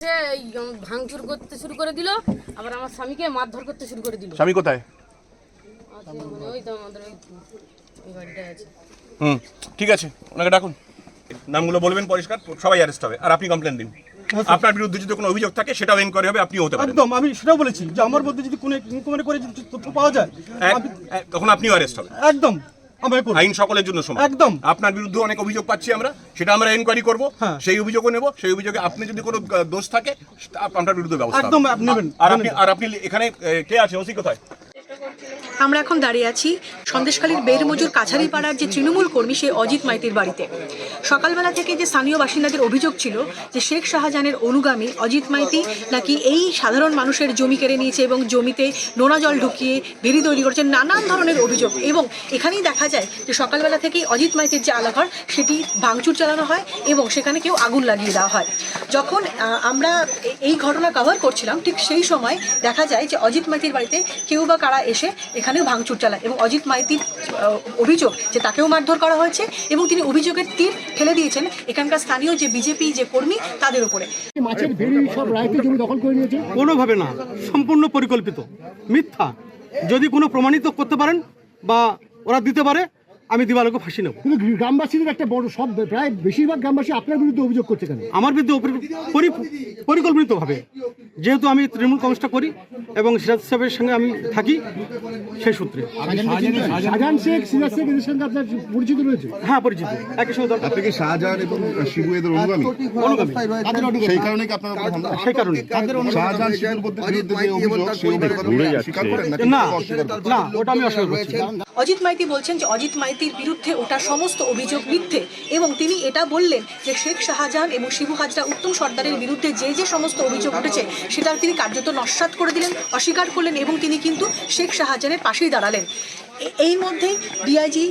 সে ভাঙচুর করতে শুরু করে দিল আবার আমার স্বামীকে মারধর করতে শুরু করে দিল। স্বামী কোথায়? মানে ওই তো আমাদের ওই ওই বাড়িটায় আছে। হুম ঠিক আছে ওনাকে ডাকুন। নামগুলো বলবেন পরিষ্কার সবাই অ্যারেস্ট হবে আর আপনি কমপ্লেন দিন। আপনার বিরুদ্ধে যদি কোনো অভিযোগ থাকে সেটাও এনকোয়ারি হবে আপনিও হতে পারেন। একদম আমি সেটাও বলেছি যে আমার মধ্যে যদি কোনো ইনকোয়ারি করে যদি তথ্য পাওয়া যায় তখন আপনিও অ্যারেস্ট হবেন। একদম। আমায় করুন আইন সকলের জন্য সমান। একদম। আপনার বিরুদ্ধে অনেক অভিযোগ পাচ্ছি আমরা সেটা আমরা এনকোয়ারি করব হ্যাঁ। সেই অভিযোগও নেব সেই অভিযোগে আপনি যদি কোনো দোষ থাকে আপনার বিরুদ্ধে ব্যবস্থা একদম নেবেন, আর আপনি আর আপনি এখানে কে আছে? ওসি কোথায়? আমরা এখন দাঁড়িয়ে আছি সন্দেশখালীর বেরমজুর কাছারি পাড়ার যে তৃণমূল কর্মী সেই অজিত মাইতির বাড়িতে। সকালবেলা থেকে যে স্থানীয় বাসিন্দাদের অভিযোগ ছিল যে শেখ শাহজাহানের অনুগামী অজিত মাইতি নাকি এই সাধারণ মানুষের জমি কেড়ে নিয়েছে এবং জমিতে নোনা জল ঢুকিয়ে বেরি তৈরি করেছে, নানান ধরনের অভিযোগ। এবং এখানেই দেখা যায় যে সকালবেলা থেকেই অজিত মাইতির যে আলাঘর, সেটি ভাঙচুর চালানো হয় এবং সেখানে কেউ আগুন লাগিয়ে দেওয়া হয়। যখন আহ, আমরা এই ঘটনা কভার করছিলাম ঠিক সেই সময় দেখা যায় যে অজিত মাইতির বাড়িতে কেউ বা কারা এসে এখানেও ভাঙচুর চালায় এবং অজিত মাইতির আহ, অভিযোগ যে তাকেও মারধর করা হয়েছে এবং তিনি অভিযোগের তীর ঠেলে দিয়েছেন এখানকার স্থানীয় যে বিজেপি যে কর্মী তাদের উপরে। মাছের সব রায়তে জমি দখল করে নিয়েছে? কোনোভাবে না সম্পূর্ণ পরিকল্পিত মিথ্যা। যদি কোনো প্রমাণিত করতে পারেন বা ওরা দিতে পারে আমি দিবালোকে ফাঁসি নেব। কিন্তু গ্রামবাসীদের একটা বড় সব প্রায় বেশিরভাগ গ্রামবাসী আপনার বিরুদ্ধে অভিযোগ করছে কেন? আমার বিরুদ্ধে পরিকল্পিতভাবে। যেহেতু আমি তৃণমূল কংগ্রেসটা করি এবং সিরাজ সাহেবের সঙ্গে আমি থাকি সেই সূত্রে। শাহজাহান শেখ সিরাজ শেখ এদের সঙ্গে আপনার পরিচিত রয়েছে? হ্যাঁ পরিচিত। একই সঙ্গে আপনি কি শাহজাহান এবং শিবু এদের অনুগামী? অনুগামী। সেই কারণে কি আপনার সেই কারণে শাহজাহান শিবুর বিরুদ্ধে বিরুদ্ধে যে অভিযোগ সেই অভিযোগ স্বীকার করেন না না ওটা আমি অস্বীকার করছি। অজিত মাইতি বলছেন যে অজিত মাইতির বিরুদ্ধে ওটা সমস্ত অভিযোগ মিথ্যে এবং তিনি এটা বললেন যে শেখ শাহজাহান এবং শিবু হাজরা উত্তম সর্দারের বিরুদ্ধে যে যে সমস্ত অভিযোগ উঠেছে সেটা তিনি কার্যত নস্বাত করে দিলেন, অস্বীকার করলেন এবং তিনি কিন্তু শেখ শাহজাহানের পাশেই দাঁড়ালেন। এই মধ্যেই ডিআইজি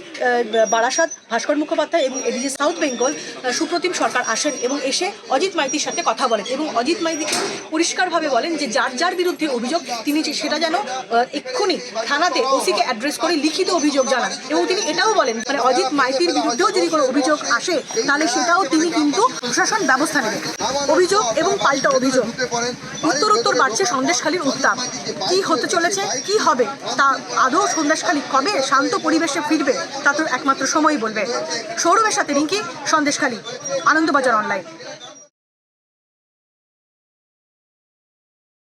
বারাসাত, ভাস্কর মুখোপাধ্যায় এবং এডিজি সাউথ বেঙ্গল সুপ্রতিম সরকার আসেন এবং এসে অজিত মাইতির সাথে কথা বলেন এবং অজিত মাইতিকে পরিষ্কারভাবে বলেন যে যার যার বিরুদ্ধে অভিযোগ, তিনি সেটা যেন এক্ষুনি থানাতে ওসিকে অ্যাড্রেস করে লিখিত অভিযোগ জানান এবং তিনি এটাও বলেন মানে অজিত মাইতির বিরুদ্ধেও যদি কোনো অভিযোগ আসে, তাহলে সেটাও তিনি কিন্তু প্রশাসন ব্যবস্থা নেবেন। অভিযোগ এবং পাল্টা অভিযোগ। উত্তর উত্তর বাড়ছে সন্দেশখালীর উত্তাপ। কি হতে চলেছে, কি হবে, তা আদৌ সন্দেশখালী কবে শান্ত পরিবেশে ফিরবে, তা তো একমাত্র সময়ই বলবে। সৌরভের সাথে রিঙ্কি সন্দেশখালী আনন্দবাজার অনলাইন